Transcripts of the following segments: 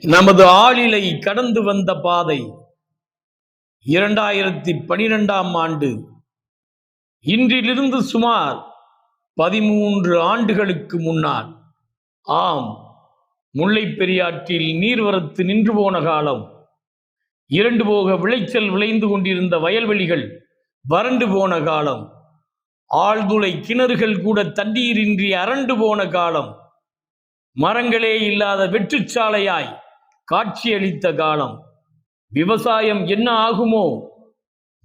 நமது ஆளிலை கடந்து வந்த பாதை இரண்டாயிரத்தி பனிரெண்டாம் ஆண்டு. இன்றிலிருந்து சுமார் பதிமூன்று ஆண்டுகளுக்கு முன்னால். ஆம் முல்லை பெரியாற்றில் நீர்வரத்து நின்று போன காலம். இரண்டு போக விளைச்சல் விளைந்து கொண்டிருந்த வயல்வெளிகள் வறண்டு போன காலம். ஆழ்துளை கிணறுகள் கூட தண்ணீரின்றி அரண்டு போன காலம். மரங்களே இல்லாத வெற்றுச்சாலையாய் காட்சியளித்த காலம். விவசாயம் என்ன ஆகுமோ?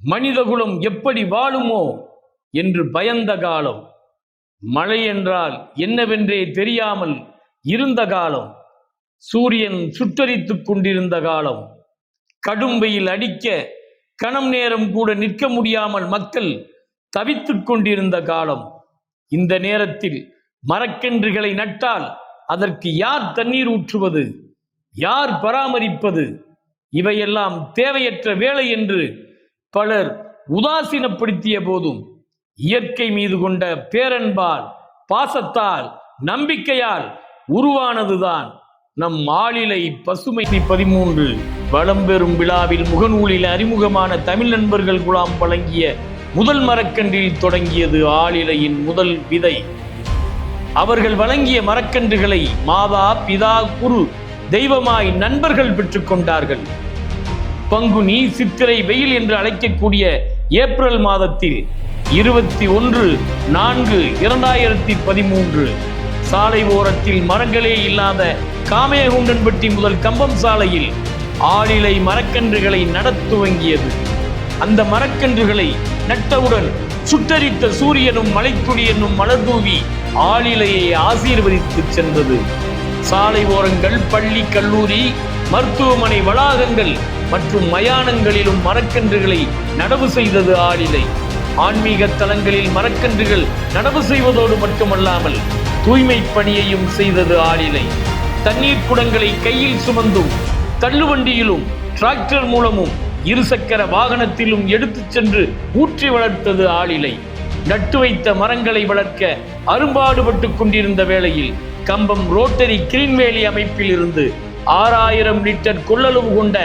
மனிதகுலம் எப்படி வாழுமோ? என்று பயந்த காலம். மழை என்றால் என்னவென்றே தெரியாமல் இருந்த காலம். சூரியன் சுட்டரித்துக் கொண்டிருந்த காலம். கடும் வெயில் அடிக்க கணம் நேரம் கூட நிற்க முடியாமல் மக்கள் தவித்துக் கொண்டிருந்த காலம். இந்த நேரத்தில் மரக்கன்றுகளை நட்டால் அதற்கு யார் தண்ணீர் ஊற்றுவது? யார் பராமரிப்பது? இவையெல்லாம் தேவையற்ற வேலை என்று பலர் உதாசீனப்படுத்திய போதும் இயற்கை மீது கொண்ட பேரன்பால் பாசத்தால் நம்பிக்கையால் உருவானதுதான் நம் ஆளிலை பசுமை. பதிமூன்று வளம் பெறும் விழாவில் முகநூலில் அறிமுகமான தமிழ் நண்பர்கள் குழாம் வழங்கிய முதல் மரக்கன்றில் தொடங்கியது ஆளிலையின் முதல் விதை. அவர்கள் வழங்கிய மரக்கன்றுகளை மாதா பிதா குரு தெய்வமாய் நண்பர்கள் பெற்றுக்கொண்டார்கள் பங்குனி சித்திரை வெயில் என்று அழைக்கக்கூடிய ஏப்ரல் மாதத்தில் இருபத்தி ஒன்று நான்கு இரண்டாயிரத்தி பதிமூன்று. சாலை ஓரத்தில் மரங்களே இல்லாத காமேகுண்டன்பட்டி முதல் கம்பம் சாலையில் ஆளிலை மரக்கன்றுகளை நடத்துவங்கியது அந்த மரக்கன்றுகளை நட்டவுடன் சுட்டரித்த சூரியனும் மலைத்துளி என்னும் மலர் தூவி ஆளிலையை ஆசீர்வதித்து சென்றது. சாலை ஓரங்கள் பள்ளி கல்லூரி மருத்துவமனை வளாகங்கள் மற்றும் மயானங்களிலும் மரக்கன்றுகளை நடவு செய்தது ஆளிலை ஆன்மீக தலங்களில் மரக்கன்றுகள் நடவு செய்வதோடு மட்டுமல்லாமல் தூய்மை பணியையும் செய்தது ஆளிலை தண்ணீர் குடங்களை கையில் சுமந்தும் தள்ளுவண்டியிலும் டிராக்டர் மூலமும் இருசக்கர வாகனத்திலும் எடுத்துச் சென்று ஊற்றி வளர்த்தது ஆளிலை நட்டு வைத்த மரங்களை வளர்க்க அரும்பாடுபட்டு கொண்டிருந்த வேளையில் கம்பம் ரோட்டரி கிரீன்வேலி அமைப்பில் இருந்து ஆறாயிரம் லிட்டர் கொள்ளளவு கொண்ட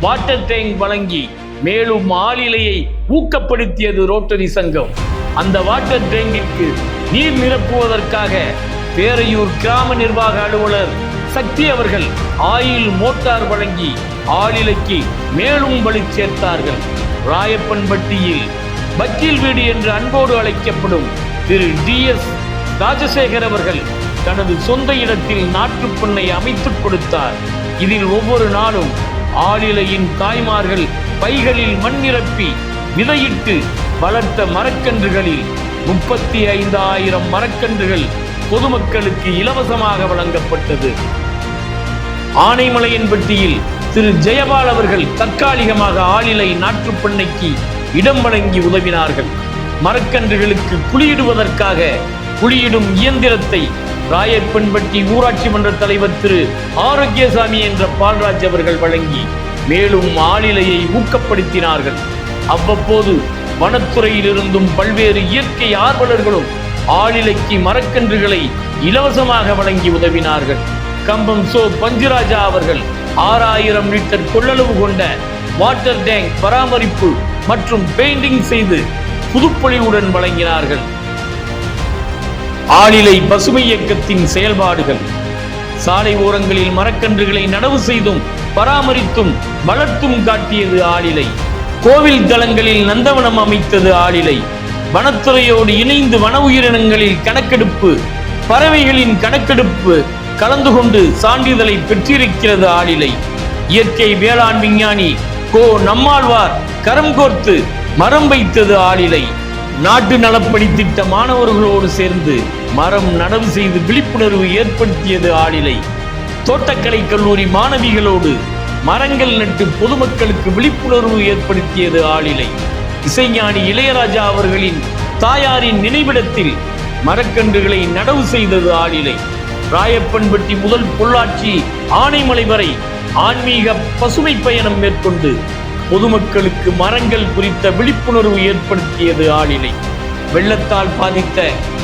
வாட்டர் டேங்க் வழங்கி மேலும் ஆளிலையை ஊக்கப்படுத்தியது ரோட்டரி சங்கம். அந்த வாட்டர் டேங்கிற்கு நீர் நிரப்புவதற்காக பேரையூர் கிராம நிர்வாக அலுவலர் சக்தி அவர்கள் ஆயில் மோட்டார் வழங்கி ஆளிலைக்கு மேலும் வலி சேர்த்தார்கள். ராயப்பன்பட்டியில் வக்கீல் வீடு என்று அன்போடு அழைக்கப்படும் திரு டி எஸ் ராஜசேகர் அவர்கள் தனது சொந்த இடத்தில் நாட்டுப்பண்ணை அமைத்துக் கொடுத்தார். இதில் ஒவ்வொரு நாளும் ஆளிலையின் தாய்மார்கள் பைகளில் மண் நிரப்பி விதையிட்டு வளர்த்த மரக்கன்றுகளில் முப்பத்தி ஐந்தாயிரம் மரக்கன்றுகள் பொதுமக்களுக்கு இலவசமாக வழங்கப்பட்டது. ஆனைமலையன்பட்டியில் திரு ஜெயபால் அவர்கள் தற்காலிகமாக ஆளிலை நாட்டுப்பண்ணைக்கு இடம் வழங்கி உதவினார்கள். மரக்கன்றுகளுக்கு குழியிடுவதற்காக குழியிடும் இயந்திரத்தை ராயப்பன்பட்டி ஊராட்சி மன்ற தலைவர் திரு ஆரோக்கியசாமி என்ற பால்ராஜ் அவர்கள் வழங்கி மேலும் ஆளிலையை ஊக்கப்படுத்தினார்கள். அவ்வப்போது வனத்துறையிலிருந்தும் பல்வேறு இயற்கை ஆர்வலர்களும் ஆளிலைக்கு மரக்கன்றுகளை இலவசமாக வழங்கி உதவினார்கள். கம்பம் சோ பஞ்சுராஜா அவர்கள் ஆறாயிரம் லிட்டர் கொள்ளளவு கொண்ட வாட்டர் டேங்க் பராமரிப்பு மற்றும் பெயிண்டிங் செய்து புதுப்பொழிவுடன் வழங்கினார்கள். ஆளிலை பசுமை இயக்கத்தின் செயல்பாடுகள். சாலை ஓரங்களில் மரக்கன்றுகளை நடவு செய்தும் பராமரித்தும் வளர்த்தும் காட்டியது ஆளிலை. கோவில் தலங்களில் நந்தவனம் அமைத்தது ஆளிலை. வனத்துறையோடு இணைந்து வன உயிரினங்களில் கணக்கெடுப்பு பறவைகளின் கணக்கெடுப்பு கலந்து கொண்டு சான்றிதழை பெற்றிருக்கிறது ஆளிலை. இயற்கை வேளாண் விஞ்ஞானி கோ நம்மாழ்வார் கரம் கோர்த்து மரம் வைத்தது ஆளிலை. நாட்டு நலப்பணி திட்ட மாணவர்களோடு சேர்ந்து மரம் நடவு செய்து விழிப்புணர்வு ஏற்படுத்தியது ஆளிலை. தோட்டக்கலை கல்லூரி மாணவிகளோடு மரங்கள் நட்டு பொதுமக்களுக்கு விழிப்புணர்வு ஏற்படுத்தியது ஆளிலை. இசைஞானி இளையராஜா அவர்களின் தாயாரின் நினைவிடத்தில் மரக்கன்றுகளை நடவு செய்தது ஆளிலை. ராயப்பன்பட்டி முதல் பொள்ளாச்சி ஆனைமலை வரை ஆன்மீக பசுமை பயணம் மேற்கொண்டு பொதுமக்களுக்கு மரங்கள் குறித்த விழிப்புணர்வு ஏற்படுத்தியது ஆளிலை வெள்ளத்தால் பாதித்த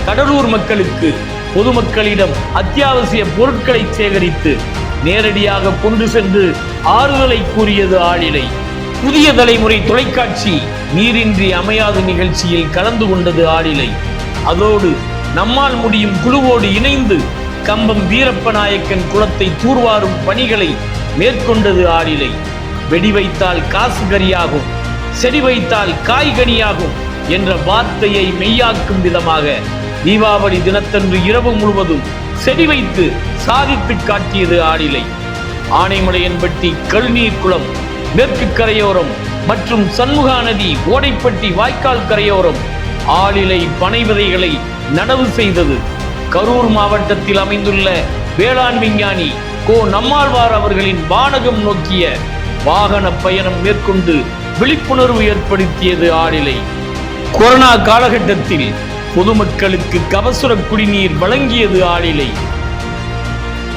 கடலூர் மக்களுக்கு பொதுமக்களிடம் அத்தியாவசிய பொருட்களை சேகரித்து நேரடியாக கொண்டு சென்று ஆறுதலை கூறியது ஆளிலை புதிய தலைமுறை தொலைக்காட்சி நீரின்றி அமையாத நிகழ்ச்சியில் கலந்து கொண்டது ஆளிலை அதோடு நம்மால் முடியும் குழுவோடு இணைந்து கம்பம் வீரப்ப நாயக்கன் குளத்தை தூர்வாரும் பணிகளை மேற்கொண்டது ஆளிலை வெடி வைத்தால் காசு கரியாகும் செடி வைத்தால் காய்கனியாகும் என்ற வார்த்தையை மெய்யாக்கும் விதமாக தீபாவளி தினத்தன்று இரவு முழுவதும் செடி வைத்து சாதித்து காட்டியது ஆடிலை. ஆனைமலையன்பட்டி கழுநீர் குளம் மேற்கு கரையோரம் மற்றும் சண்முகா நதி ஓடைப்பட்டி வாய்க்கால் கரையோரம் ஆளிலை பனை விதைகளை நடவு செய்தது. கரூர் மாவட்டத்தில் அமைந்துள்ள வேளாண் விஞ்ஞானி கோ. நம்மாழ்வார் அவர்களின் வானகம் நோக்கிய வாகன பயணம் மேற்கொண்டு விழிப்புணர்வு ஏற்படுத்தியது ஆளிலை கொரோனா காலகட்டத்தில் பொதுமக்களுக்கு கபசுர குடிநீர் வழங்கியது ஆளிலை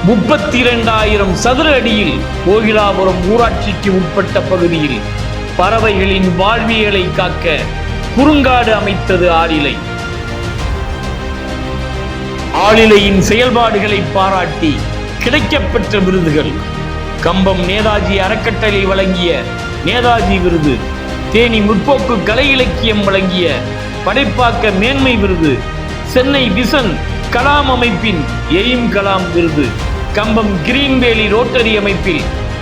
முப்பத்தி இரண்டாயிரம் சதுர அடியில் கோகிலாபுரம் ஊராட்சிக்கு உட்பட்ட பகுதியில் பறவைகளின் வாழ்வியலை காக்க குறுங்காடு அமைத்தது ஆளிலை ஆளிலையின் செயல்பாடுகளை பாராட்டி கிடைக்கப்பெற்ற விருதுகள். கம்பம் நேதாஜி அறக்கட்டளை வழங்கிய நேதாஜி விருது. தேனி முற்போக்கு கலை இலக்கியம் வழங்கிய படைப்பாக்க மேன்மை விருது. சென்னை விசன் கலாம் அமைப்பின் எய்ம் கலாம் விருது. கம்பம் கிரீன்வேலி ரோட்டரி அமைப்பில்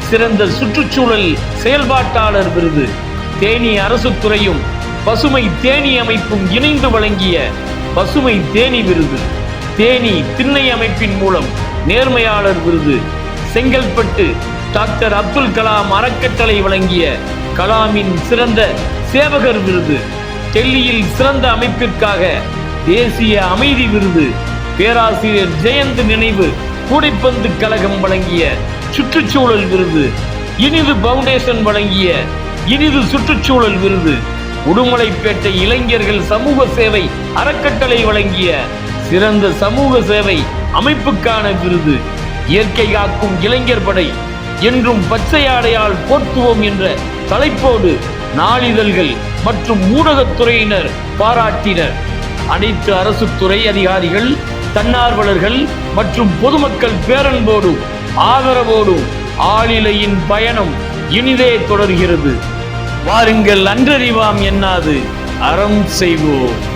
சிறந்த சுற்றுச்சூழல் செயல்பாட்டாளர் விருது. தேனி அரசு துறையும் பசுமை தேனி அமைப்பும் இணைந்து வழங்கிய பசுமை தேனி விருது. தேனி திண்ணை அமைப்பின் மூலம் நேர்மையாளர் விருது. செங்கல்பட்டு டாக்டர் அப்துல் கலாம் அறக்கட்டளை வழங்கிய கலாமின் சிறந்த சேவகர் விருது. டெல்லியில் சிறந்த அமைப்பிற்காக தேசிய அமைதி விருது. பேராசிரியர் ஜெயந்த் நினைவு கூடைப்பந்து கழகம் வழங்கிய சுற்றுச்சூழல் விருது. இனிது பவுண்டேஷன் வழங்கிய இனிது சுற்றுச்சூழல் விருது. உடுமலைப்பேட்டை இளைஞர்கள் சமூக சேவை அறக்கட்டளை வழங்கிய சிறந்த சமூக சேவை அமைப்புக்கான விருது. இயற்கை காக்கும் இளைஞர் படை என்றும் பச்சையாடையால் போற்றுவோம் என்ற தலைப்போடு நாளிதழ்கள் மற்றும் ஊடகத்துறையினர் பாராட்டினர். அனைத்து அரசு துறை அதிகாரிகள் தன்னார்வலர்கள் மற்றும் பொதுமக்கள் பேரன்போடும் ஆதரவோடும் ஆளிலையின் பயணம் இனிதே தொடர்கிறது. வாருங்கள் அன்றறிவாம் என்னாது அறம் செய்வோம்.